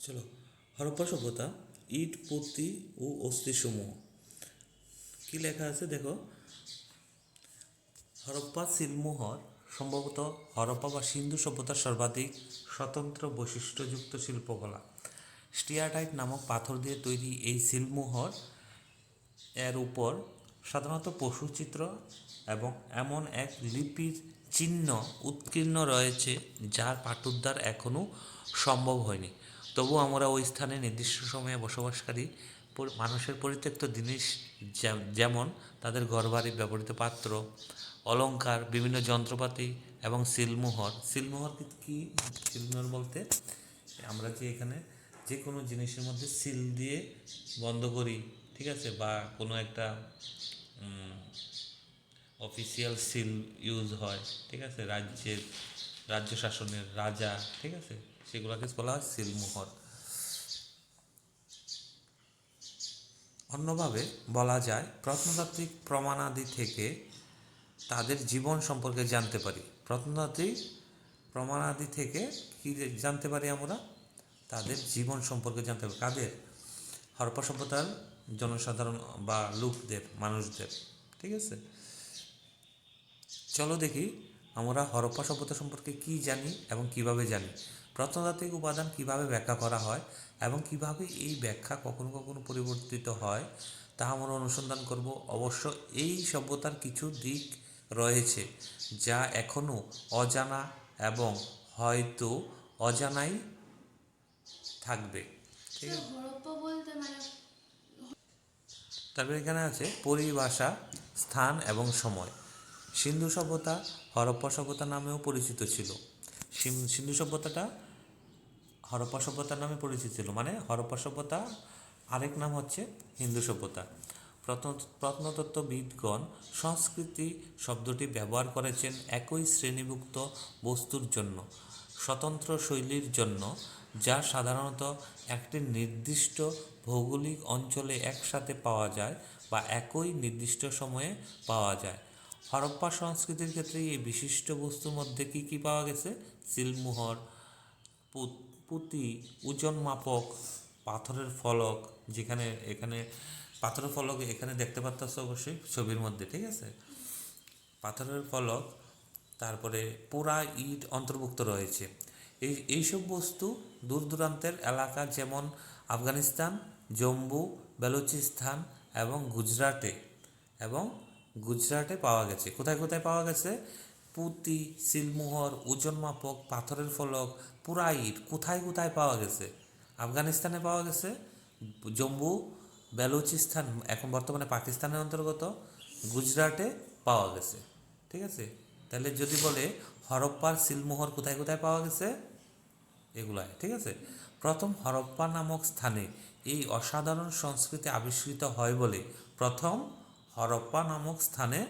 চলো, হরপ্পা সভ্যতা, ইট পূর্তি ও অস্থিসমূহ। কি লেখা আছে দেখো? হরপ্পা সিলমোহর, সম্ভবত হরপ্পা বা সিন্ধু সভ্যতার সর্বাধিক স্বতন্ত্র বৈশিষ্ট্যযুক্ত শিল্পকলা। স্টিয়াটাইট নামক পাথর দিয়ে তৈরি এই সিলমোহর এর উপর সাধারণত পশু চিত্র এবং এমন এক লিপির চিহ্ন উৎকীর্ণ রয়েছে, যার পাঠোদ্ধার এখনও সম্ভব হয়নি। তবু আমরা ওই স্থানে নির্দিষ্ট সময়ে বসবাসকারী মানুষের পরিত্যক্ত জিনিস যেমন তাদের ঘরবাড়ি, ব্যবহৃত পাত্র, অলংকার, বিভিন্ন যন্ত্রপাতি এবং সিলমোহর। সিলমোহর কি সিলমোহর বলতে? আমরা যে এখানে যে কোনো জিনিসের মধ্যে সিল দিয়ে বন্ধ করি, ঠিক আছে? বা কোনো একটা অফিসিয়াল সিল ইউজ হয়, ঠিক আছে? রাজ্যের, রাজ্য শাসনের রাজা, ঠিক আছে? সেগুলোকে বলা হয় সিলমোহর অন্যভাবে বলা যায়, প্রত্নতাত্ত্বিক প্রমাণাদি থেকে তাদের জীবন সম্পর্কে জানতে পারি। প্রত্নতাত্ত্বিক প্রমাণাদি থেকে কি জানতে পারি আমরা? তাদের জীবন সম্পর্কে জানতে পারি। কাদের? হরপ্পা সভ্যতার জনসাধারণ বা লোকদের, মানুষদের, ঠিক আছে? চলো দেখি আমরা হরপ্পা সভ্যতা সম্পর্কে কি জানি এবং কীভাবে জানি। প্রত্নতাত্ত্বিক উপাদান কীভাবে ব্যাখ্যা করা হয় এবং কীভাবে এই ব্যাখ্যা কখনো কখনো পরিবর্তিত হয় তা আমরা অনুসন্ধান করব। অবশ্য এই সভ্যতার কিছু দিক রয়েছে যা এখনও অজানা এবং হয়তো অজানাই থাকবে। ঠিক আছে? মানে তারপরে এখানে আছে পরিভাষা স্থান এবং সময়। সিন্ধু সভ্যতা হরপ্পা সভ্যতা নামেও পরিচিত ছিল। সিন- সিন্ধু সভ্যতাটা হরপ্পা সভ্যতা নামে পরিচিত ছিল। মানে হরপ্পা সভ্যতা আরেক নাম হচ্ছে হিন্দু সভ্যতা। প্রত্ন- প্রত্নতত্ত্ববিদগণ সংস্কৃতি শব্দটি ব্যবহার করেছেন একই শ্রেণীভুক্ত বস্তুর জন্য, স্বতন্ত্র শৈলীর জন্য, যা সাধারণত একটি নির্দিষ্ট ভৌগোলিক অঞ্চলে একসাথে পাওয়া যায় বা একই নির্দিষ্ট সময়ে পাওয়া যায়। হরপ্পা সংস্কৃতির ক্ষেত্রে এই বিশিষ্ট বস্তুর মধ্যে কি কি পাওয়া গেছে? সিলমোহর, পুঁতি ওজন মাপক, পাথরের ফলক, যেখানে, এখানে, পাথরের ফলক এখানে দেখতে পাচ্ছ অবশ্যই ছবির মধ্যে, ঠিক আছে? পাথরের ফলক, তারপরে পোড়া ইট অন্তর্ভুক্ত রয়েছে। এই, এইসব বস্তু দূর দূরান্তের এলাকা যেমন আফগানিস্তান, জম্মু, বেলুচিস্তান এবং গুজরাটে এবং গুজরাটে পাওয়া গেছে। কোথায় কোথায় পাওয়া গেছে? পুঁতি, সিলমোহর ওজন মাপক পাথরের ফলক পুরা ইট কোথায় কোথায় পাওয়া গেছে? আফগানিস্তানে পাওয়া গেছে, জম্মু, বেলুচিস্তান, এখন বর্তমানে পাকিস্তানের অন্তর্গত, গুজরাটে পাওয়া গেছে। ঠিক আছে? তাহলে যদি বলে হরপ্পার, সিলমোহর কোথায় কোথায় পাওয়া গেছে? এগুলাই ঠিক আছে? প্রথম হরপ্পা নামক স্থানে এই অসাধারণ সংস্কৃতি আবিষ্কৃত হয় বলে প্রথম হরপ্পা নামক স্থানে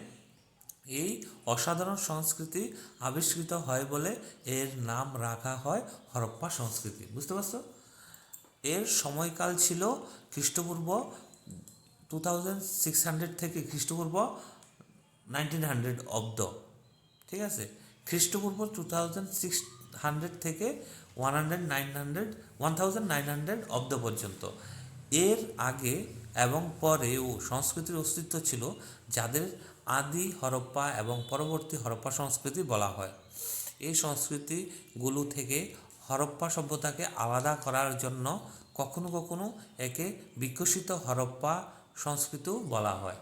এই অসাধারণ সংস্কৃতি আবিষ্কৃত হয় বলে এর নাম রাখা হয় হরপ্পা সংস্কৃতি। বুঝতে পারছ? এর সময়কাল ছিল খ্রিস্টপূর্ব টু থাউজেন্ড সিক্স হান্ড্রেড থেকে খ্রিস্টপূর্ব নাইনটিন হান্ড্রেড অব্দ। ঠিক আছে? খ্রিস্টপূর্ব টু থাউজেন্ড সিক্স হান্ড্রেড থেকে one hundred nine hundred one thousand nine hundred অব্দ পর্যন্ত। এর আগে এবং পরেও সংস্কৃতির অস্তিত্ব ছিল যাদের আদি হরপ্পা এবং পরবর্তী হরপ্পা সংস্কৃতি বলা হয়। এই সংস্কৃতিগুলো থেকে হরপ্পা সভ্যতাকে আলাদা করার জন্য কখনো কখনো একে বিকশিত হরপ্পা সংস্কৃতিও বলা হয়।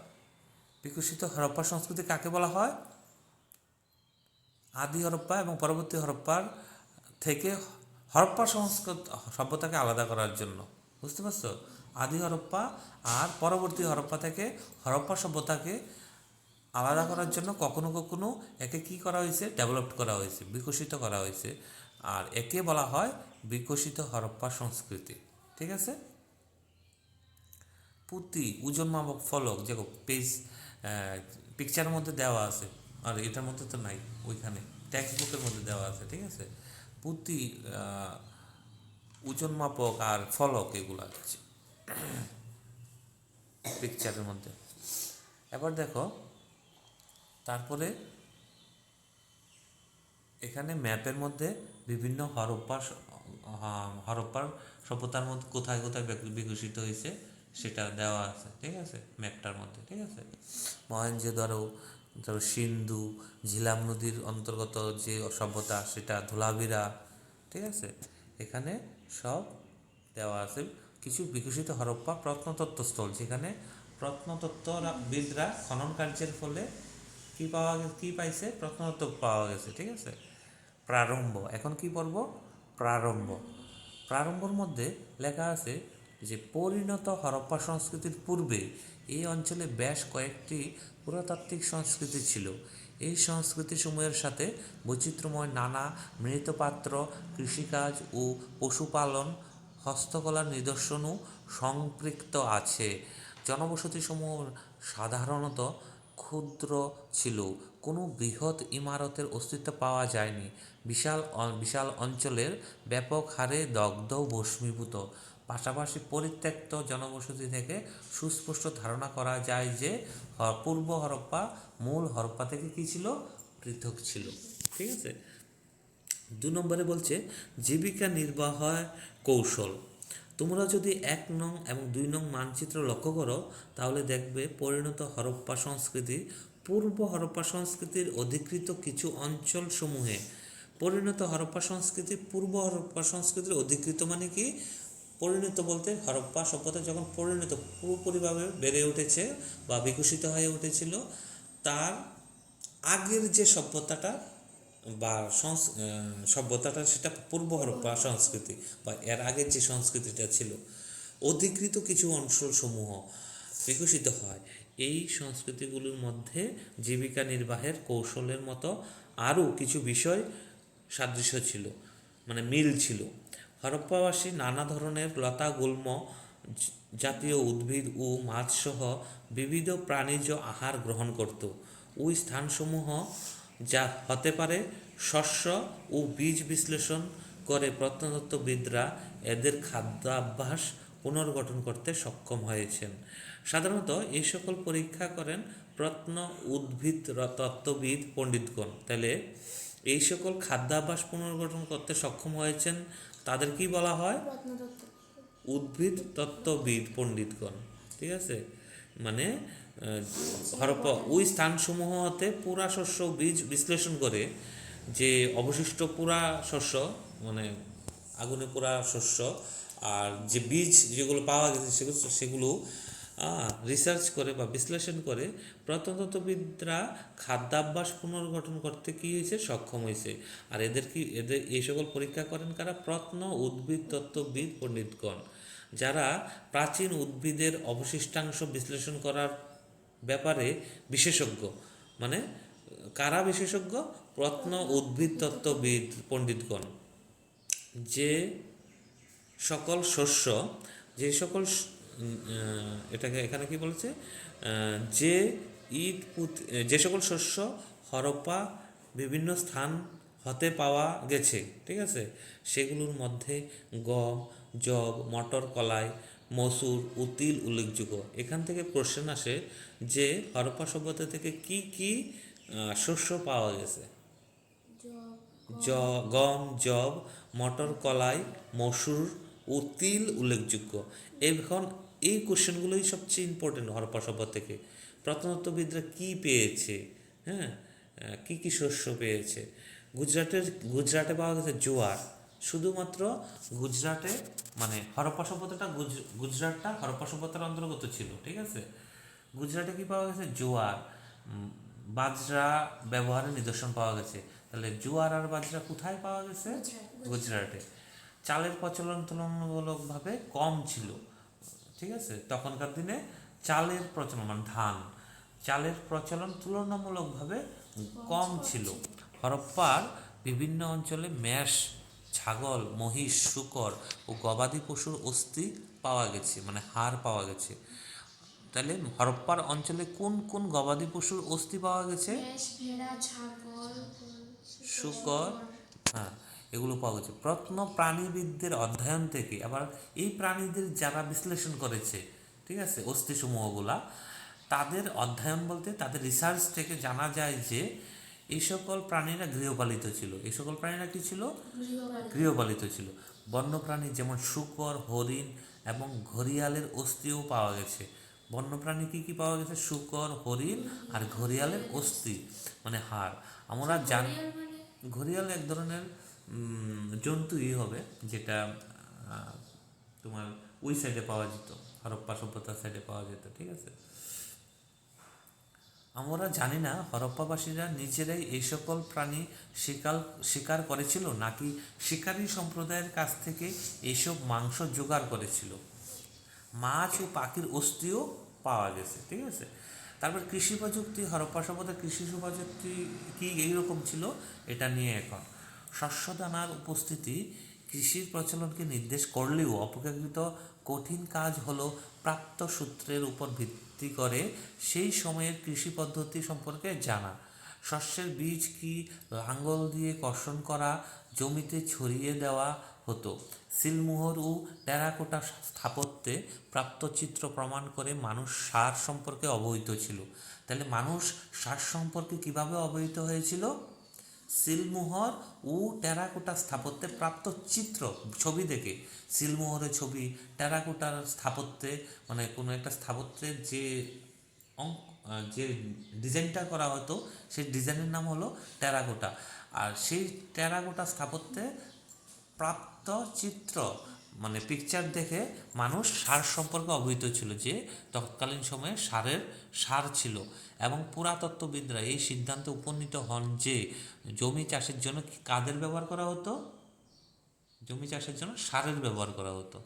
বিকশিত হরপ্পা সংস্কৃতি কাকে বলা হয়? আদি হরপ্পা এবং পরবর্তী হরপ্পার থেকে হরপ্পা সংস্কৃত সভ্যতাকে আলাদা করার জন্য। বুঝতে পারছ? আদি হরপ্পা আর পরবর্তী হরপ্পা থেকে হরপ্পা সভ্যতাকে আলাদা করার জন্য কখনো কখনো একে কি করা হয়েছে? ডেভেলপ করা হয়েছে, বিকশিত করা হয়েছে। আর একে বলা হয় বিকশিত হরপ্পা সংস্কৃতি। ঠিক আছে? পুঁতি ওজন মাপক ফলক, দেখো পেজ পিকচারের মধ্যে দেওয়া আছে। আর এটার মধ্যে তো নাই, ওইখানে টেক্সট বুকের মধ্যে দেওয়া আছে, ঠিক আছে? পুঁতি ওজন মাপক আর ফলক এগুলো আছে। পিকচারের মধ্যে। এবার দেখো তারপরে এখানে ম্যাপের মধ্যে বিভিন্ন হরপ্পা স- আহ, হরপ্পার সভ্যতার মধ্যে কোথায় কোথায় বিক- বিকশিত হয়েছে সেটা দেওয়া আছে ঠিক আছে? ম্যাপটার মধ্যে ঠিক আছে? মহেঞ্জোদারো তারপর সিন্ধু ঝিলাম নদীর অন্তর্গত যে সভ্যতা সেটা ধোলাভিরা ঠিক আছে? এখানে সব দেওয়া আছে। কিছু বিকশিত হরপ্পা প্রত্নতত্ত্বস্থল, যেখানে প্রত্নতত্ত্ববিদরা খনন কার্যের ফলে কি পাওয়া গেছে কি পাইছে? প্রত্নতত্ত্ব পাওয়া গেছে, ঠিক আছে? প্রারম্ভ। এখন কি পড়ব প্রারম্ভ। প্রারম্ভর মধ্যে লেখা আছে যে, পরিণত হরপ্পা সংস্কৃতির পূর্বে এই অঞ্চলে বেশ কয়েকটি পুরাতাত্ত্বিক সংস্কৃতি ছিল। এই সংস্কৃতিসমূহের সাথে বৈচিত্র্যময় নানা মৃৎপাত্র, কৃষিকাজ ও পশুপালন হস্তকলার নিদর্শনও সম্পৃক্ত আছে। জনবসতিসমূহ সাধারণত ক্ষুদ্র ছিল। কোনো বৃহৎ ইমারতের অস্তিত্ব পাওয়া যায়নি। বিশাল বিশাল অঞ্চলের ব্যাপক হারে দগ্ধ ও ভস্মীভূত। পাশাপাশি পরিত্যক্ত জনবসতি থেকে সুস্পষ্ট ধারণা করা যায় যে পূর্ব হরপ্পা, মূল হরপ্পা থেকে কী ছিল? পৃথক ছিল। ঠিক আছে? দু নম্বরে বলছে, জীবিকা নির্বাহের কৌশল। তোমরা যদি এক নং এবং দুই নং মানচিত্র লক্ষ্য করো, তাহলে দেখবে পরিণত হরপ্পা সংস্কৃতি, পূর্ব হরপ্পা সংস্কৃতির অধিকৃত কিছু অঞ্চল সমূহে পরিণত হরপ্পা সংস্কৃতি, পূর্ব হরপ্পা সংস্কৃতির অধিকৃত মানে কি? পরিণত বলতে হরপ্পা সভ্যতা যখন পরিণত, পুরোপুরিভাবে বেড়ে উঠেছে বা বিকশিত হয়ে উঠেছিল, তার আগের যে সভ্যতাটা বা সভ্যতাটা সেটা পূর্ব হরপ্পা সংস্কৃতি বা এর আগের যে সংস্কৃতিটা ছিল, অধিকৃত কিছু অঞ্চলসমূহ বিকশিত হয়। এই সংস্কৃতিগুলোর মধ্যে জীবিকা নির্বাহের কৌশলের মতো আরও কিছু বিষয় সাদৃশ্য ছিল মানে মিল ছিল। হরপ্পাবাসী নানা ধরনের লতা, গুল্ম জাতীয় উদ্ভিদ ও মাছসহ বিবিধ প্রাণীজ আহার গ্রহণ করত। ওই স্থানসমূহ যা হতে পারে শস্য ও বীজ বিশ্লেষণ করে প্রত্নতত্ত্ববিদরা এদের খাদ্যাভ্যাস পুনর্গঠন করতে সক্ষম হয়েছেন। সাধারণত এই সকল পরীক্ষা করেন প্রত্ন উদ্ভিদ তত্ত্ববিদ পণ্ডিতগণ। তাহলে এই সকল খাদ্যাভ্যাস পুনর্গঠন করতে সক্ষম হয়েছেন তাদের কি বলা হয়? উদ্ভিদ তত্ত্ববিদ পণ্ডিতগণ। ঠিক আছে? মানে হরপ্পা, ওই স্থানসমূহ হতে পুরা শস্য বীজ বিশ্লেষণ করে যে অবশিষ্ট পুরা শস্য মানে আগুনে পুরা শস্য আর যে বীজ যেগুলো পাওয়া গেছে সেগুলো সেগুলো রিসার্চ করে বা বিশ্লেষণ করে প্রত্নতত্ত্ববিদরা খাদ্যাভ্যাস পুনর্গঠন করতে কী হয়েছে? সক্ষম হয়েছে। আর এদের কি, এদের এই সকল পরীক্ষা করেন কারা? প্রত্ন উদ্ভিদ তত্ত্ববিদ পণ্ডিতগণ, যারা প্রাচীন উদ্ভিদের অবশিষ্টাংশ বিশ্লেষণ করার ব্যাপারে বিশেষজ্ঞ। মানে কারা বিশেষজ্ঞ? প্রত্ন উদ্ভিদ তত্ত্ববিদ পণ্ডিতগণ। যে সকল শস্য, যে সকল এটাকে এখানে কি বলেছে? যে ইট পুত- যে সকল শস্য হরপ্পা বিভিন্ন স্থান হতে পাওয়া গেছে, ঠিক আছে? সেগুলোর মধ্যে গম জব মটর, কলাই মসুর উতিল উল্লেখযোগ্য। এখান থেকে প্রশ্ন আসে যে হরপ্পা সভ্যতা থেকে কি কি শস্য পাওয়া গেছে? জ গম। জব মটর কলাই মসুর ও তিল উল্লেখযোগ্য। এখন এই কোশ্চেনগুলোই সবচেয়ে ইম্পর্টেন্ট হরপ্পা সভ্যতা থেকে। প্রত্নতত্ত্ববিদরা কি পেয়েছে? হ্যাঁ কি কি শস্য পেয়েছে? গুজরাটের গুজরাটে পাওয়া গেছে জোয়ার। শুধুমাত্র গুজরাটে মানে হরপ্পা সভ্যতাটা গুজ- গুজরাটটা হরপ্পা সভ্যতার অন্তর্গত ছিল ঠিক আছে? গুজরাটে কি পাওয়া গেছে? জোয়ার। বাজরা ব্যবহারের নিদর্শন পাওয়া গেছে। তাহলে জোয়ার আর বাজরা কোথায় পাওয়া গেছে? গুজরাটে। চালের প্রচলন তুলনামূলকভাবে কম ছিল ঠিক আছে? তখনকার দিনে চালের প্রচলন মানে ধান চালের প্রচলন তুলনামূলকভাবে কম ছিল। হরপ্পার বিভিন্ন অঞ্চলে মেষ ছাগল মহিষ শুকর ও গবাদি পশুর অস্থি পাওয়া গেছে মানে হাড় পাওয়া গেছে। তাহলে হরপ্পার অঞ্চলে কোন কোন গবাদি পশুর অস্থি পাওয়া গেছে? শুকর হ্যাঁ এগুলো পাওয়া গেছে। প্রত্ন প্রাণীবিদদের অধ্যয়ন থেকে আবার এই প্রাণীদের যারা বিশ্লেষণ করেছে ঠিক আছে অস্থিসমূহগুলা তাদের অধ্যয়ন বলতে তাদের রিসার্চ থেকে জানা যায় যে এই সকল প্রাণীরা গৃহপালিত ছিল। এই সকল প্রাণীরা কি ছিল? গৃহপালিত। ছিল। বন্যপ্রাণী যেমন শূকর হরিণ এবং ঘড়িয়ালের অস্থিও পাওয়া গেছে। বন্যপ্রাণী কি কি পাওয়া গেছে? শূকর হরিণ আর ঘড়িয়ালের অস্থি মানে হাড়। আমরা জান ঘড়িয়াল মানে এক ধরনের জন্তুই হবে যেটা তোমার ওই সাইডে পাওয়া যেত। হরপ্পা সভ্যতার সাইডে পাওয়া যেত ঠিক আছে? আমরা জানি না, হরপ্পাবাসীরা নিজেরাই এই সকল প্রাণী শিকার শিকার করেছিল নাকি শিকারী সম্প্রদায়ের কাছ থেকে এইসব মাংস জোগাড় করেছিল? মাছ ও পাখির অস্থিও পাওয়া গেছে, ঠিক আছে? তারপর কৃষি প্রযুক্তি, হরপ্পা সভ্যতার কৃষি প্রযুক্তি কি এইরকম ছিল এটা নিয়ে এখন। শস্য দানার উপস্থিতি কৃষির প্রচলনকে নির্দেশ করলেও অপেক্ষাকৃত কঠিন কাজ হলো প্রাপ্ত সূত্রের উপর ভিত্তি করে, সেই সময়ের কৃষি পদ্ধতি সম্পর্কে জানা। শস্যের বীজ কি লাঙ্গল দিয়ে কর্ষণ করা, জমিতে ছড়িয়ে দেওয়া হতো? সিলমোহর ও টেরাকোটা স্থাপত্যে প্রাপ্ত চিত্র প্রমাণ করে মানুষ সার সম্পর্কে অবহিত ছিল। তাহলে মানুষ সার সম্পর্কে কীভাবে অবহিত হয়েছিল? সিলমোহর ও টেরাকোটা স্থাপত্যে প্রাপ্ত চিত্র, ছবি দেখে। সিলমোহরের ছবি, টেরাকোটার স্থাপত্যে মানে কোনো একটা স্থাপত্যের যে অঙ্ক যে ডিজাইনটা করা হতো, সেই ডিজাইনের নাম হলো টেরাকোটা। আর সেই টেরাকোটা স্থাপত্যে প্রাপ্ত চিত্র মানে পিকচার দেখে মানুষ সার সম্পর্কে অবহিত ছিল যে তৎকালীন সময়ে সারের সার ছিল এবং পুরাতত্ত্ববিদরা এই সিদ্ধান্তে উপনীত হন যে জমি চাষের জন্য কাদের ব্যবহার করা হতো? জমি চাষের জন্য সারের ব্যবহার করা হতো।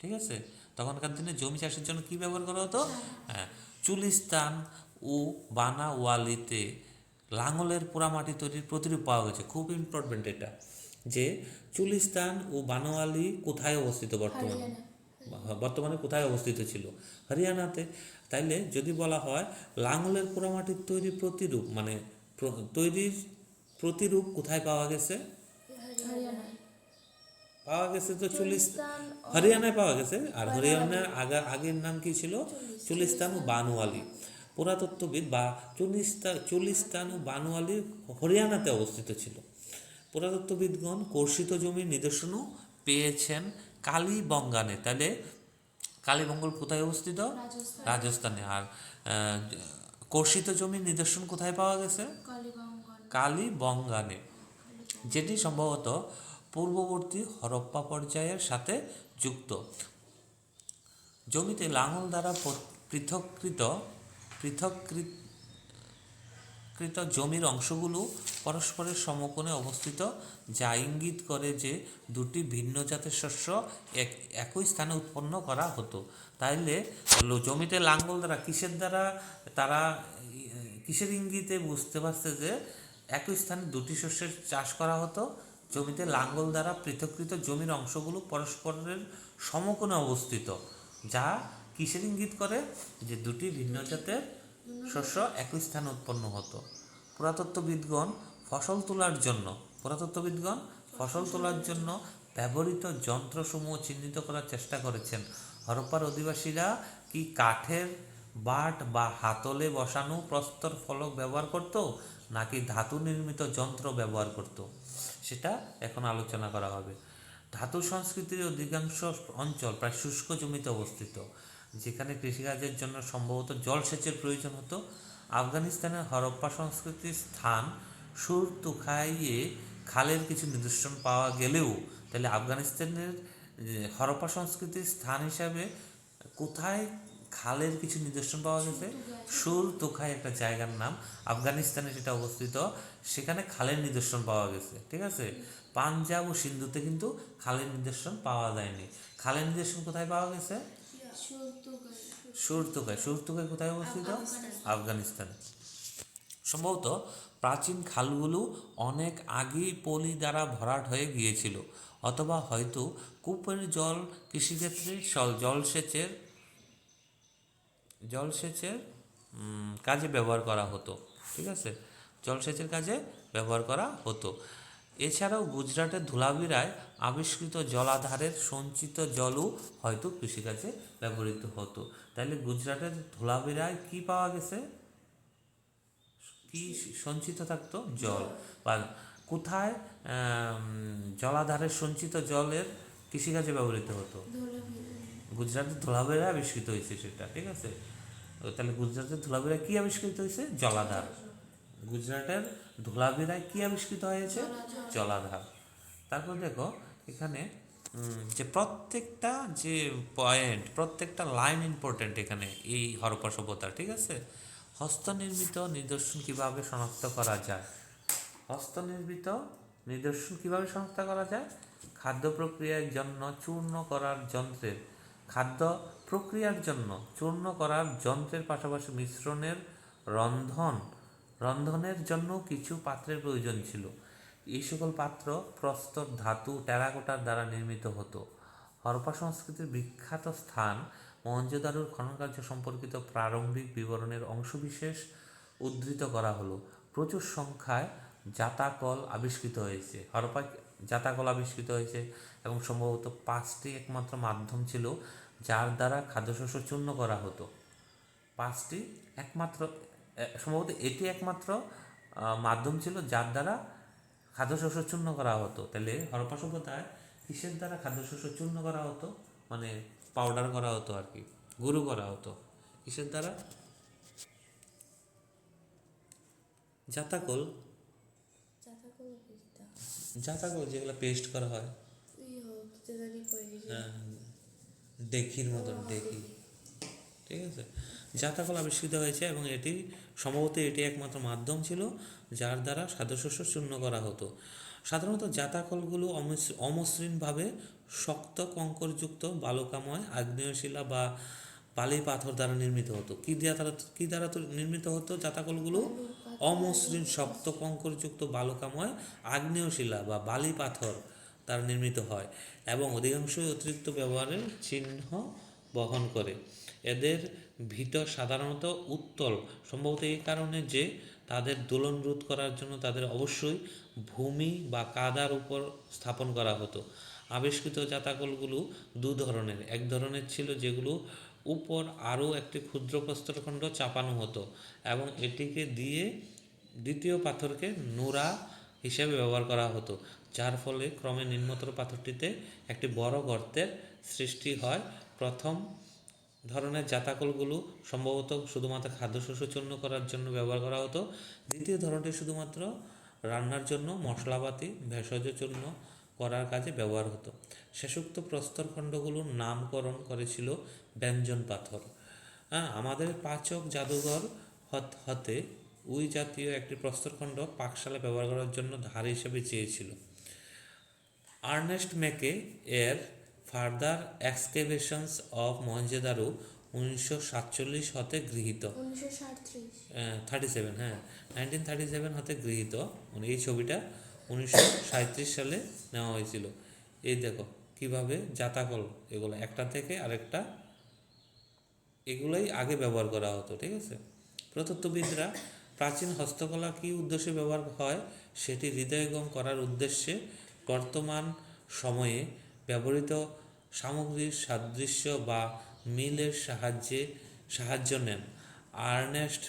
ঠিক আছে? তখনকার দিনে জমি চাষের জন্য কি ব্যবহার করা হতো? হ্যাঁ চুলিস্তান ও বানাওয়ালিতে লাঙলের পোড়ামাটি তৈরির প্রতিরূপ পাওয়া গেছে। খুব ইম্পর্টেন্ট এটা। যে চুলিস্তান ও বানোয়ালি কোথায় অবস্থিত বর্তমানে? বর্তমানে কোথায় অবস্থিত ছিল? হরিয়ানাতে। তাইলে যদি বলা হয় লাঙলের পোড়ামাটির তৈরি প্রতিরূপ মানে তৈরির প্রতিরূপ কোথায় পাওয়া গেছে? পাওয়া গেছে তো চল্লিশ হরিয়ানায় পাওয়া গেছে। আর হরিয়ানার আগা আগের নাম কি ছিল? চল্লিস্তান ও বানোয়ালি। পুরাতত্ত্ববিদ বা চল্লিস্তা চল্লিস্তান ও বানোয়ালি হরিয়ানাতে অবস্থিত ছিল। পুরাতত্ত্ববিদগণ কর্ষিত জমির নিদর্শনও পেয়েছেন কালীবঙ্গানে। তাহলে কালীবঙ্গল কোথায় অবস্থিত? রাজস্থানে। আর কর্ষিত জমির নিদর্শন কোথায় পাওয়া গেছে? কালীবঙ্গন। যেটি সম্ভবত পূর্ববর্তী হরপ্পা পর্যায়ের সাথে যুক্ত। জমিতে লাঙল দ্বারা পৃথককৃত পৃথককৃত কৃত জমির অংশগুলো পরস্পরের সমকোণে অবস্থিত, যা ইঙ্গিত করে যে দুটি ভিন্ন জাতের শস্য এক, একই স্থানে উৎপন্ন করা হতো। তাইলে জমিতে লাঙ্গল দ্বারা, কিসের দ্বারা তারা, কিসের ইঙ্গিতে বুঝতে পারছে যে একই স্থানে দুটি শস্যের চাষ করা হতো? জমিতে লাঙ্গল দ্বারা পৃথককৃত জমির অংশগুলো পরস্পরের সমকোণে অবস্থিত, যা কিসের ইঙ্গিত করে? যে দুটি ভিন্ন জাতের শস্য একই স্থানে উৎপন্ন হতো। পুরাতত্ত্ববিদগণ ফসল তোলার জন্য, পুরাতত্ত্ববিদগণ ফসল তোলার জন্য ব্যবহৃত যন্ত্রসমূহ চিহ্নিত করার চেষ্টা করেছেন। হরপ্পার অধিবাসীরা কি কাঠের বাট বা হাতলে বসানো প্রস্তর ফলক ব্যবহার করত, নাকি ধাতু নির্মিত যন্ত্র ব্যবহার করত? সেটা এখন আলোচনা করা হবে। ধাতু সংস্কৃতির অধিকাংশ অঞ্চল প্রায় শুষ্ক জমিতে অবস্থিত। যেখানে কৃষিকাজের জন্য সম্ভবত জলসেচের প্রয়োজন হতো, আফগানিস্তানের হরপ্পা সংস্কৃতির স্থান সুর তুখাইয়ে খালের কিছু নিদর্শন পাওয়া গেলেও, তাহলে আফগানিস্তানের হরপ্পা সংস্কৃতির স্থান হিসাবে কোথায় খালের কিছু নিদর্শন পাওয়া গেছে? সুর তোখাই একটা জায়গার নাম, আফগানিস্তানে সেটা অবস্থিত, সেখানে খালের নিদর্শন পাওয়া গেছে, ঠিক আছে? পাঞ্জাব ও সিন্ধুতে কিন্তু খালের নিদর্শন পাওয়া যায়নি। খালের নিদর্শন কোথায় পাওয়া গেছে? সুরতুকায় সুরতুকায় কোথায় অবস্থিত? আফগানিস্তানে। সম্ভবত প্রাচীন খালগুলো অনেক আগেই পলি দ্বারা ভরাট হয়ে গিয়েছিল অথবা হয়তো কূপের জল কৃষিক্ষেত্রে জলসেচের জলসেচের কাজে ব্যবহার করা হতো। ঠিক আছে? জলসেচের কাজে ব্যবহার করা হতো। এছাড়াও গুজরাটের ধুলাবিরায় আবিষ্কৃত জলাধারের সঞ্চিত জলও হয়তো কৃষিকাজে ব্যবহৃত হতো। তাহলে গুজরাটের ধুলাবিরায় কি পাওয়া গেছে? কি সঞ্চিত থাকতো? জল। বা কোথায় জলাধারের সঞ্চিত জলের কৃষিকাজে ব্যবহৃত হতো? গুজরাটের ধুলাবেরা আবিষ্কৃত হয়েছে সেটা ঠিক আছে? তাহলে গুজরাটের ধুলাবেরা কি আবিষ্কৃত হয়েছে? জলাধার। গুজরাটের ধুলাবেরায় কি আবিষ্কৃত হয়েছে? জলাধার। তারপর দেখো, এখানে যে প্রত্যেকটা যে পয়েন্ট প্রত্যেকটা লাইন ইম্পর্টেন্ট এখানে, এই হরপ্পা সভ্যতা, ঠিক আছে? হস্তনির্মিত নিদর্শন কীভাবে শনাক্ত করা যায়? হস্তনির্মিত নিদর্শন কীভাবে শনাক্ত করা যায়? খাদ্য প্রক্রিয়ার জন্য চূর্ণ করার যন্ত্রের, খাদ্য প্রক্রিয়ার জন্য চূর্ণ করার যন্ত্রের পাশাপাশি মিশ্রণের রন্ধন রন্ধনের জন্য কিছু পাত্রের প্রয়োজন ছিল। এই সকল পাত্র প্রস্তর ধাতু টেরাকোটার দ্বারা নির্মিত হতো। হরপ্পা সংস্কৃতির বিখ্যাত স্থান মহেঞ্জোদারোর খননকার্য সম্পর্কিত প্রারম্ভিক বিবরণের অংশবিশেষ উদ্ধৃত করা হলো। প্রচুর সংখ্যায় জাতাকল আবিষ্কৃত হয়েছে। হরপ্পা জাতাকল আবিষ্কৃত হয়েছে এবং সম্ভবত পাঁচটি একমাত্র মাধ্যম ছিল, যার দ্বারা খাদ্যশস্য চূর্ণ করা হতো। পাঁচটি একমাত্র সম্ভবত এটি একমাত্র মাধ্যম ছিল যার দ্বারা খাদ্যশস্য চূর্ণ করা হতো। তাহলে হরপ্পা সভ্যতায় কিসের দ্বারা খাদ্যশস্য চূর্ণ করা হতো? মানে পাউডার করা হতো আর কি গুঁড়ো করা হতো। কিসের দ্বারা? জাতাকল। জাতাকল যেগুলো পেস্ট করা হয়। ই হোক জানি কই যে হ্যাঁ, ডেকির মতন ডেকি ঠিক আছে? জাতাকল আবিষ্কৃত হয়েছে এবং এটি সম্ভবত এটি একমাত্র মাধ্যম ছিল যার দ্বারা খাদ্যশস্য শূন্য করা হতো। সাধারণত জাতাকলগুলো অমস- অমসৃণভাবে শক্ত, কঙ্করযুক্ত, বালুকাময়, আগ্নেয়শিলা বা বালি পাথর দ্বারা নির্মিত হতো। কি দ্বারা কি দ্বারা নির্মিত হতো জাতাকলগুলো অমসৃণ, শক্ত, কঙ্করযুক্ত, বালুকাময়, আগ্নেয়শিলা বা বালি পাথর দ্বারা নির্মিত হয় এবং অধিকাংশই অতিরিক্ত ব্যবহারের চিহ্ন বহন করে। এদের ভিত সাধারণত উত্তল, সম্ভবত এই কারণে যে তাদের দোলন রোধ করার জন্য তাদের অবশ্যই ভূমি বা কাদার উপর স্থাপন করা হতো। আবিষ্কৃত জাতাকলগুলো দু ধরনের। এক ধরনের ছিল যেগুলো উপর আরও একটি ক্ষুদ্র প্রস্তরখণ্ড চাপানো হতো এবং এটিকে দিয়ে দ্বিতীয় পাথরকে নোড়া হিসেবে ব্যবহার করা হতো, যার ফলে ক্রমে নিম্নতর পাথরটিতে একটি বড় গর্তের সৃষ্টি হয় প্রথম ধরনের জাতাকলগুলো সম্ভবত শুধুমাত্র খাদ্যশস্য চূর্ণ করার জন্য ব্যবহার করা হতো। দ্বিতীয় ধরনটি শুধুমাত্র রান্নার জন্য মশলাপাতি, ভেষজ চূর্ণ করার কাজে ব্যবহার হতো। শেষোক্ত প্রস্তরখণ্ডগুলোর নামকরণ করেছিল ব্যঞ্জন পাথর। হ্যাঁ আমাদের পাচক জাদুঘর হত- হতে উই জাতীয় একটি প্রস্তরখণ্ড পাকশালা ব্যবহার করার জন্য ধার হিসেবে চেয়েছিল। আর্নেস্ট মেকে এর ফার্দার এক্সকেভেশনস অফ মহেঞ্জোদারো উনিশশো সাতচল্লিশ হতে গৃহীত। থার্টি সেভেন হ্যাঁ। নাইনটিন থার্টি সেভেন হতে গৃহীত। মানে এই ছবিটা উনিশশো সাঁত্রিশ সালে নেওয়া হয়েছিল। এই দেখো কীভাবে জাতাকল এগুলো একটা থেকে আরেকটা এগুলোই আগে ব্যবহার করা হতো ঠিক আছে? প্রতত্ত্ববিদরা প্রাচীন হস্তকলা কী উদ্দেশ্যে ব্যবহার হয়? সেটি হৃদয়ঙ্গম করার উদ্দেশ্যে বর্তমান সময়ে ব্যবহৃত সামগ্রীর সাদৃশ্য বা মিলের সাহায্যে সাহায্য নেন। আর্নেস্ট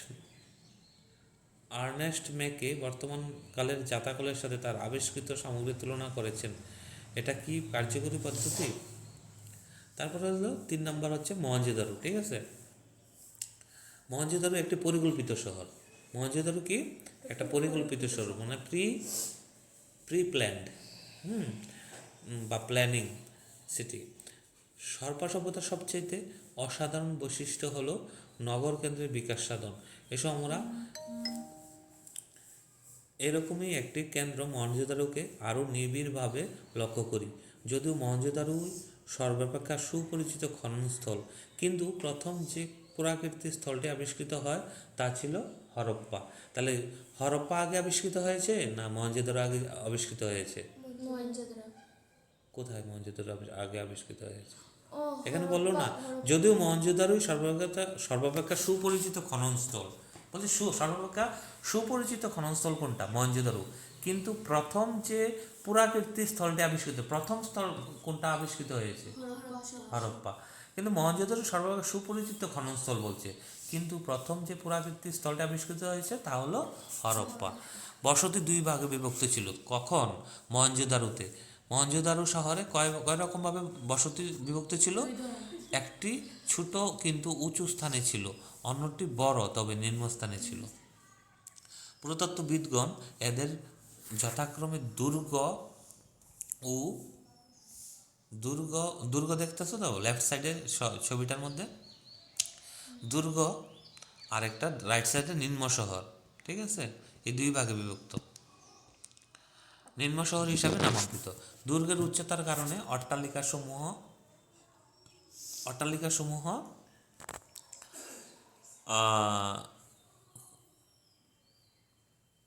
আর্নেস্ট মেকে বর্তমানকালের জাতাকলের সাথে তার আবিষ্কৃত সামগ্রী তুলনা করেছেন। এটা কি কার্যকরী পদ্ধতি? তারপরে হলো তিন নম্বর হচ্ছে মহেঞ্জোদারো, ঠিক আছে? মহেঞ্জোদারো একটি পরিকল্পিত শহর। মহেঞ্জোদারো কি? একটা পরিকল্পিত শহর মানে প্রি প্রি প্ল্যান্ড হুম, বা প্ল্যানিং সিটি। সর্পা সভ্যতার সবচাইতে অসাধারণ বৈশিষ্ট্য হলো নগর কেন্দ্রের বিকাশ সাধন। এসব আমরা এরকমই একটি কেন্দ্র মহেঞ্জোদারোকে আরও নিবিড়ভাবে লক্ষ্য করি। যদিও মহেঞ্জোদারো সর্বাপেক্ষা সুপরিচিত খননস্থল, কিন্তু প্রথম যে পুরাকীর্তি স্থলটি আবিষ্কৃত হয় তা ছিল হরপ্পা। তাহলে হরপ্পা আগে আবিষ্কৃত হয়েছে না মহেঞ্জোদারো আগে আবিষ্কৃত হয়েছে? কোথায় মহেঞ্জোদারো আগে আবিষ্কৃত হয়েছে? এখানে বলল না যদিও মহেঞ্জোদারোই সর্বাপেক্ষা সর্বাপেক্ষা সুপরিচিত খননস্থল। বলছে সু সর্বাপেক্ষা সুপরিচিত খননস্থল কোনটা? মহেঞ্জোদারো কিন্তু প্রথম যে পুরাকীর্তি স্থলটি আবিষ্কৃত প্রথম স্থল কোনটা আবিষ্কৃত হয়েছে? হরপ্পা। হরপ্পা। কিন্তু মহেঞ্জোদারো সর্বাপেক্ষা সুপরিচিত খননস্থল বলছে। কিন্তু প্রথম যে পুরাকীর্তি স্থলটি আবিষ্কৃত হয়েছে তা হলো হরপ্পা। বসতি দুই ভাগে বিভক্ত ছিল। কখন? মহেঞ্জোদারোতে মহেঞ্জোদারো শহরে কয় কয় রকমভাবে বসতি বিভক্ত ছিল? একটি ছোট কিন্তু উঁচু স্থানে ছিল অন্যটি বড় তবে নিম্ন স্থানে ছিল। পুরাতত্ত্ববিদগণ এদের যথাক্রমে দুর্গ ও দুর্গ দুর্গ দেখতেছো তো? লেফট সাইডে ছবিটার মধ্যে। দুর্গ আর একটা রাইট সাইডে নিম্ন শহর ঠিক আছে? এই দুই ভাগে বিভক্ত। নিম্ন শহর হিসাবে নামাঙ্কিত। দুর্গের উচ্চতার কারণে অট্টালিকা সমূহ অট্টালিকা সমূহ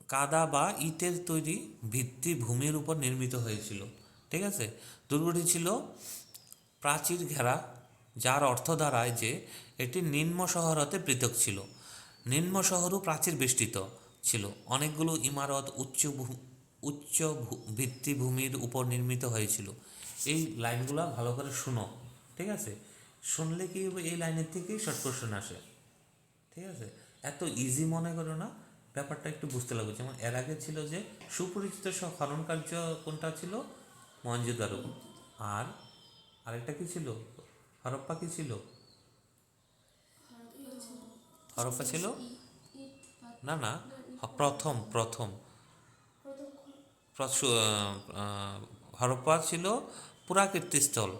কাদা বা ইটের তৈরি ভিত্তি ভূমির উপর নির্মিত হয়েছিল, ঠিক আছে? দুর্গটি ছিল প্রাচীর ঘেরা, যার অর্থ দাঁড়ায় যে এটি নিম্ন শহর হতে পৃথক ছিল। নিম্ন শহরও প্রাচীর বেষ্টিত ছিল। অনেকগুলো ইমারত, উচ্চ উচ্চ ভিত্তিভূমির উপর নির্মিত হয়েছিল। এই লাইনগুলো ভালো করে শুনো, ঠিক আছে? শুনলে কি এই লাইনের থেকেই শর্ট কোশ্চেন আসে, ঠিক আছে? এত ইজি মনে করো না, ব্যাপারটা একটু বুঝতে লাগবে। যেমন এর আগে ছিল যে, সুপরিচিত খনন কার্য কোনটা ছিল? মঞ্জুদারু আর আরেকটা কি ছিল? হরপ্পা কি ছিল? হরপ্পা ছিল? না না, প্রথম প্রথম। হরপ্পা ছিল পুরাকীর্তিস্থল।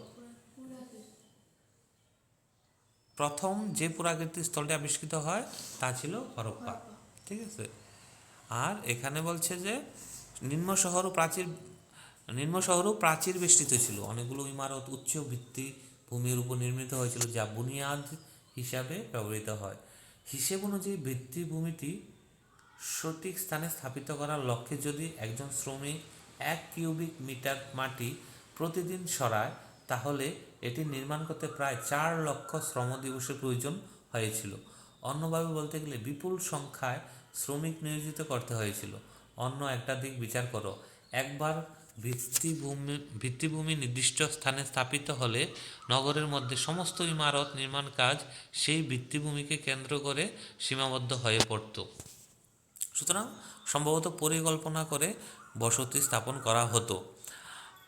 প্রথম যে পুরাকীর্তি স্থলটি আবিষ্কৃত হয়, তা ছিল হরপ্পা। ঠিক আছে? আর এখানে বলছে যে, নিম্ন শহরও প্রাচীর নিম্ন শহরও প্রাচীর বেষ্টিত ছিল। অনেকগুলো ইমারত উচ্চ ভিত্তি ভূমির উপর নির্মিত হয়েছিল, যা বুনিয়াদ হিসাবে ব্যবহৃত হয়। হিসেব অনুযায়ী ভিত্তিভূমিটি সঠিক স্থানে স্থাপিত করার লক্ষ্যে যদি একজন শ্রমিক এক কিউবিক মিটার মাটি প্রতিদিন সরায়, তাহলে এটি নির্মাণ করতে প্রায় চার লক্ষ শ্রম দিবসের প্রয়োজন হয়েছিল। অন্যভাবে বলতে গেলে বিপুল সংখ্যায় শ্রমিক নিয়োজিত করতে হয়েছিল। অন্য একটা দিক বিচার করো। একবার ভিত্তিভূমি ভিত্তিভূমি নির্দিষ্ট স্থানে স্থাপিত হলে নগরের মধ্যে সমস্ত ইমারত নির্মাণ কাজ সেই ভিত্তিভূমিকে কেন্দ্র করে সীমাবদ্ধ হয়ে পড়তো। সুতরাং সম্ভবত পরিকল্পনা করে বসতি স্থাপন করা হতো।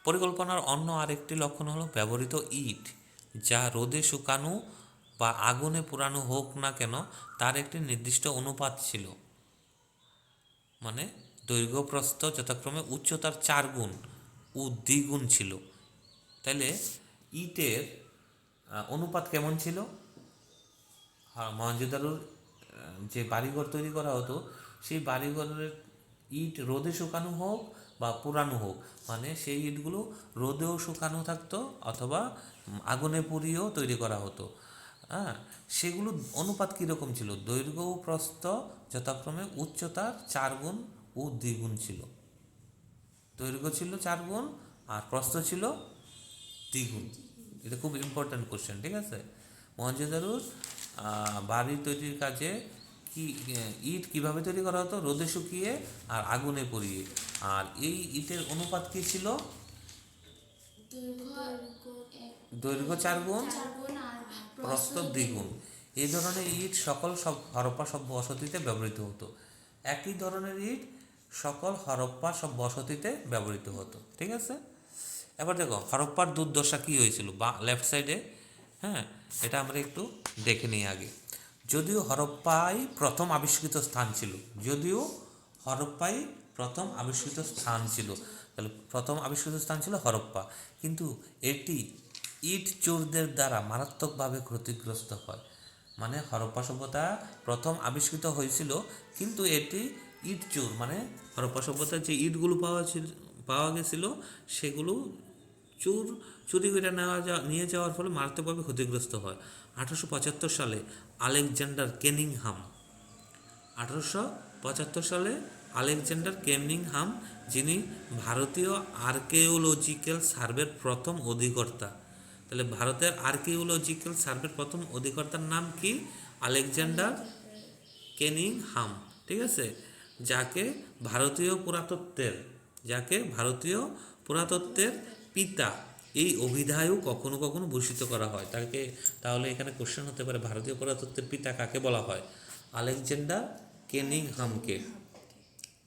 পরিকল্পনার অন্য আরেকটি লক্ষণ হলো ব্যবহৃত ইট, যা রোদে শুকানো বা আগুনে পুরানো হোক না কেন, তার একটি নির্দিষ্ট অনুপাত ছিল। মানে দৈর্ঘ্য প্রস্থ যথাক্রমে উচ্চতার চার গুণ ও দ্বিগুণ ছিল। তাহলে ইটের অনুপাত কেমন ছিল? মহেঞ্জোদারোর যে বাড়িঘর তৈরি করা হতো সেই বাড়িঘরের ইট রোদে শুকানো হোক বা পুরানো হোক মানে সেই ইটগুলো রোদেও শুকানো থাকতো অথবা আগুনে পুড়িয়েও তৈরি করা হতো। হ্যাঁ সেগুলো অনুপাত কীরকম ছিল? দৈর্ঘ্য ও প্রস্থ যথাক্রমে উচ্চতার চার গুণ ও দ্বিগুণ ছিল। দৈর্ঘ্য ছিল চার গুণ আর প্রস্থ ছিল দ্বিগুণ। এটা খুব ইম্পর্ট্যান্ট কোশ্চেন ঠিক আছে? মহেঞ্জোদারোর বাড়ি তৈরির কাজে কি ইট কীভাবে তৈরি করা হতো? রোদে শুকিয়ে আর আগুনে পুড়িয়ে। আর এই ইটের অনুপাত কি ছিল? দৈর্ঘ্য চার গুণ? প্রস্থ দ্বিগুণ এই ধরনের ইট সকল সব হরপ্পা সব বসতিতে ব্যবহৃত হতো। একই ধরনের ইট সকল হরপ্পা সব বসতিতে ব্যবহৃত হতো। ঠিক আছে? এবার দেখো হরপ্পার দুর্দশা কী হয়েছিল? বা লেফট সাইডে হ্যাঁ এটা আমরা একটু দেখে নিই আগে। যদিও হরপ্পাই প্রথম আবিষ্কৃত স্থান ছিল, যদিও হরপ্পাই প্রথম আবিষ্কৃত স্থান ছিল। তাহলে প্রথম আবিষ্কৃত স্থান ছিল হরপ্পা। কিন্তু এটি ইট চোরদের দ্বারা মারাত্মকভাবে ক্ষতিগ্রস্ত হয়। মানে হরপ্পা সভ্যতা প্রথম আবিষ্কৃত হয়েছিল, কিন্তু এটি ইট চোর মানে হরপ্পা সভ্যতার যে ইটগুলো পাওয়া ছিল, পাওয়া গেছিল, সেগুলো চোর, চুরি করে নেওয়া যা, নিয়ে যাওয়ার ফলে মারাত্মকভাবে ক্ষতিগ্রস্ত হয়। আঠারোশো পঁচাত্তর সালে আলেকজান্ডার কেনিংহাম। আঠারোশো পঁচাত্তর সালে আলেকজান্ডার কেনিংহাম, যিনি ভারতীয় আর্কিওলজিক্যাল সার্ভের প্রথম অধিকর্তা। তাহলে ভারতের আর্কিওলজিক্যাল সার্ভের প্রথম অধিকর্তার নাম কি? আলেকজান্ডার কেনিংহাম, ঠিক আছে? যাকে ভারতীয় পুরাতত্ত্বের, যাকে ভারতীয় পুরাতত্ত্বের পিতা এই অভিধায়ও কখনো কখনো ভূষিত করা হয়। তাকে, তাহলে এখানে কোশ্চেন হতে পারে, ভারতীয় পুরাতত্ত্বের পিতা কাকে বলা হয়? আলেকজান্ডার কেনিংহামকে।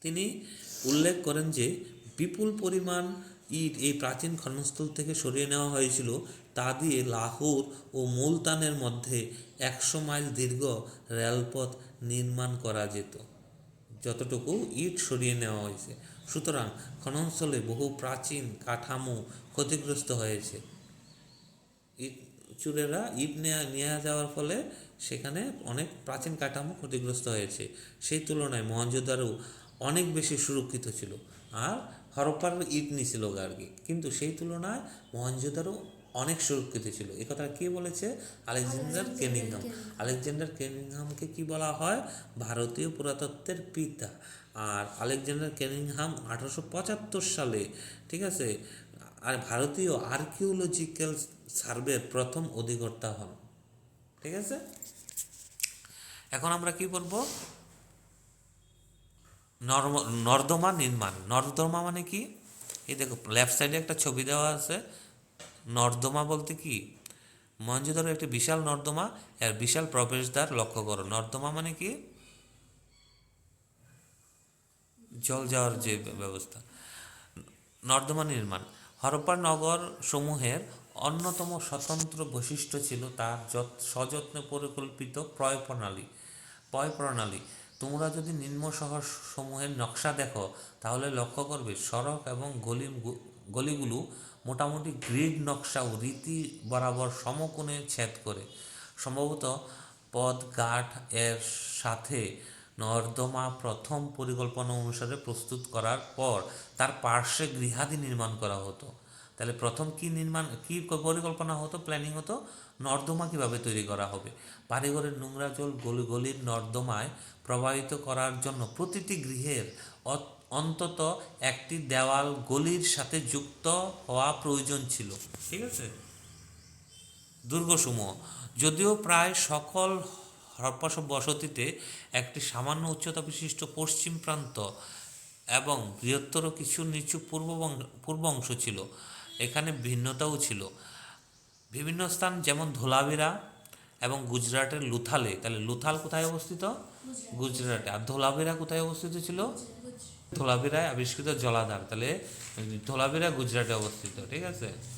তিনি উল্লেখ করেন যে, বিপুল পরিমাণ ইট এই প্রাচীন খননস্থল থেকে সরিয়ে নেওয়া হয়েছিল, তা দিয়ে লাহোর ও মুলতানের মধ্যে একশো মাইল দীর্ঘ রেলপথ নির্মাণ করা যেত। যতটুকু ইট সরিয়ে নেওয়া হয়েছে। সুতরাং খননস্থলে বহু প্রাচীন কাঠামো ক্ষতিগ্রস্ত হয়েছে। চুরেরা ইট নেওয়া নিয়ে যাওয়ার ফলে সেখানে অনেক প্রাচীন কাঠামো ক্ষতিগ্রস্ত হয়েছে। সেই তুলনায় মহেঞ্জোদারো অনেক বেশি সুরক্ষিত ছিল। আর হরপ্পার ইট নিছিল আর কি কিন্তু সেই তুলনায় মহেঞ্জোদারো অনেক সুরক্ষিত ছিল। এ কথা কে বলেছে? আলেকজান্ডার কেনিংহাম। আলেকজান্ডার কেনিংহামকে কি বলা হয়? ভারতীয় পুরাতত্ত্বের পিতা। আর আলেকজান্ডার কেনিংহাম আঠারোশো পঁচাত্তর সালে ঠিক আছে আর ভারতীয় আর্কিওলজিক্যাল সার্ভের প্রথম অধিকর্তা হন। ঠিক আছে? এখন আমরা কি বলব? নর্দমা নির্মাণ। নর্দমা মানে কি? এই দেখো লেফট সাইডে একটা ছবি দেওয়া আছে। নর্দমা বলতে কি? মহেঞ্জোদারো একটি বিশাল নর্দমা, এর বিশাল প্রবেশদ্বার লক্ষ্য করো। নর্দমা মানে কি? জল যাওয়ার যে ব্যবস্থা। নর্দমা নির্মাণ। হরপ্পা নগর সমূহের অন্যতম স্বতন্ত্র বৈশিষ্ট্য ছিল তার যত, সযত্নে পরিকল্পিত প্রয় প্রণালী পয় প্রণালী। তোমরা যদি নিম্ন শহর সমূহের নকশা দেখো, তাহলে লক্ষ্য করবে সড়ক এবং গলি গলিগুলো মোটামুটি গ্রিড নকশা ও রীতি বরাবর সমকোণে ছেদ করে। সম্ভবত পদঘাট এর সাথে নর্দমা প্রথম পরিকল্পনা অনুসারে প্রস্তুত করার পর তার পার্শ্বে গৃহাদি নির্মাণ করা হতো। তাহলে প্রথম কি নির্মাণ, কি পরিকল্পনা হতো প্ল্যানিং হতো? নর্দমা কীভাবে তৈরি করা হবে? বাড়িঘরের নোংরা জল গলি গলির নর্দমায় প্রবাহিত করার জন্য প্রতিটি গৃহের অন্তত একটি দেওয়াল গলির সাথে যুক্ত হওয়া প্রয়োজন ছিল। ঠিক আছে? দুর্গসমূহ। যদিও প্রায় সকল হরপ্পা বসতিতে একটি সামান্য উচ্চতা বিশিষ্ট পশ্চিম প্রান্ত এবং বৃহত্তর কিছু নিচু পূর্ব পূর্ব অংশ ছিল। এখানে ভিন্নতাও ছিল। বিভিন্ন স্থান যেমন ধোলাভিরা এবং গুজরাটের লুথালে। তাহলে লুথাল কোথায় অবস্থিত? গুজরাটে। আর ধোলাভিরা কোথায় অবস্থিত ছিল? ধোলাভিরায় আবিষ্কৃত জলাধার। তাহলে ধোলাভিরা গুজরাটে অবস্থিত। ঠিক আছে?